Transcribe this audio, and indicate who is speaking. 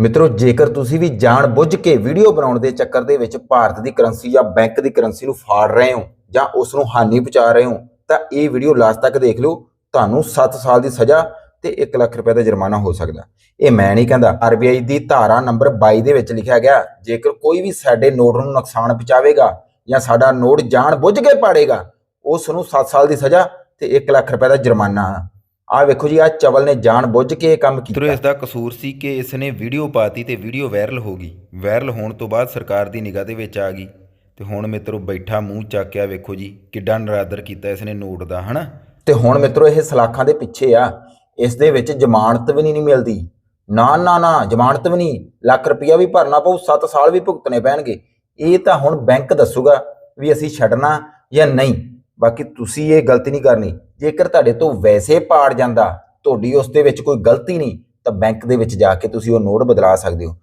Speaker 1: ਮਿੱਤਰੋ, ਜੇਕਰ ਤੁਸੀਂ ਵੀ ਜਾਣ ਬੁੱਝ ਕੇ ਵੀਡੀਓ ਬਣਾਉਣ ਦੇ ਚੱਕਰ ਦੇ ਵਿੱਚ ਭਾਰਤ ਦੀ ਕਰੰਸੀ ਜਾਂ ਬੈਂਕ ਦੀ ਕਰੰਸੀ ਨੂੰ ਫਾੜ ਰਹੇ ਹੋ ਜਾਂ ਉਸ ਨੂੰ ਹਾਨੀ ਪਹੁੰਚਾ ਰਹੇ ਹੋ, ਤਾਂ ਇਹ ਵੀਡੀਓ ਲਾਸਟ ਤੱਕ ਦੇਖ ਲਓ। ਤੁਹਾਨੂੰ 7 ਸਾਲ ਦੀ ਸਜ਼ਾ ਤੇ 1 ਲੱਖ ਰੁਪਏ ਦਾ ਜੁਰਮਾਨਾ ਹੋ ਸਕਦਾ। ਇਹ ਮੈਂ ਨਹੀਂ ਕਹਿੰਦਾ। ਆਰਬੀਆਈ ਦੀ ਧਾਰਾ ਨੰਬਰ 22 ਦੇ ਵਿੱਚ ਲਿਖਿਆ ਗਿਆ, ਜੇਕਰ ਕੋਈ ਵੀ ਸਾਡੇ ਨੋਟ ਨੂੰ ਨੁਕਸਾਨ ਪਹੁੰਚਾਵੇਗਾ ਜਾਂ ਸਾਡਾ ਨੋਟ ਜਾਣ ਬੁੱਝ ਕੇ ਪਾੜੇਗਾ, ਉਸ ਨੂੰ 7 ਸਾਲ ਦੀ ਸਜ਼ਾ ਤੇ 1 ਲੱਖ ਰੁਪਏ ਦਾ ਜੁਰਮਾਨਾ ਆਹ ਵੇਖੋ ਜੀ ਆ ਚਵਲ ਨੇ ਜਾਣ ਬੁੱਝ ਕੇ ਇਹ ਕੰਮ ਕੀਤਾ।
Speaker 2: ਇਸ ਦਾ ਕਸੂਰ ਸੀ ਕਿ ਇਸ ਨੇ ਵੀਡੀਓ ਪਾਤੀ ਤੇ ਵੀਡੀਓ ਵਾਇਰਲ ਹੋ ਗਈ। ਵਾਇਰਲ ਹੋਣ ਤੋਂ ਬਾਅਦ ਸਰਕਾਰ ਦੀ ਨਿਗਾਹ ਦੇ ਵਿੱਚ ਆ ਗਈ। ਤੇ ਹੁਣ ਮਿੱਤਰੋ ਬੈਠਾ ਮੂੰਹ ਚੱਕਿਆ ਵੇਖੋ ਜੀ ਕਿੱਡਾ ਨਰਾਦਰ ਕੀਤਾ ਇਸ ਨੇ ਨੋਟ ਦਾ ਹਨਾ?
Speaker 1: ਤੇ ਹੁਣ ਮਿੱਤਰੋ ਇਹ ਸਲਾਖਾਂ ਦੇ ਪਿੱਛੇ ਆ। ਇਸ ਦੇ ਵਿੱਚ ਜ਼ਮਾਨਤ ਵੀ ਨਹੀਂ ਨਹੀਂ ਮਿਲਦੀ। ਨਾ ਨਾ ਨਾ ਜ਼ਮਾਨਤ ਵੀ ਨਹੀਂ। ਲੱਖ ਰੁਪਇਆ ਵੀ ਭਰਨਾ ਪਊ 7 ਸਾਲ ਵੀ ਭੁਗਤਣੇ ਪੈਣਗੇ। ਇਹ ਤਾਂ ਹੁਣ ਬੈਂਕ ਦੱਸੂਗਾ ਵੀ ਅਸੀਂ ਛੱਡਣਾ ਜਾਂ ਨਹੀਂ। ਬਾਕੀ ਤੁਸੀਂ ਇਹ ਗਲਤੀ ਨਹੀਂ ਕਰਨੀ। ਜੇਕਰ ਤੁਹਾਡੇ ਤੋਂ ਵੈਸੇ ਪਾੜ ਜਾਂਦਾ, ਤੁਹਾਡੀ ਉਸ ਦੇ ਵਿੱਚ ਕੋਈ ਗਲਤੀ ਨਹੀਂ, ਤਾਂ ਬੈਂਕ ਦੇ ਵਿੱਚ ਜਾ ਕੇ ਤੁਸੀਂ ਉਹ ਨੋਟ ਬਦਲਾ ਸਕਦੇ ਹੋ।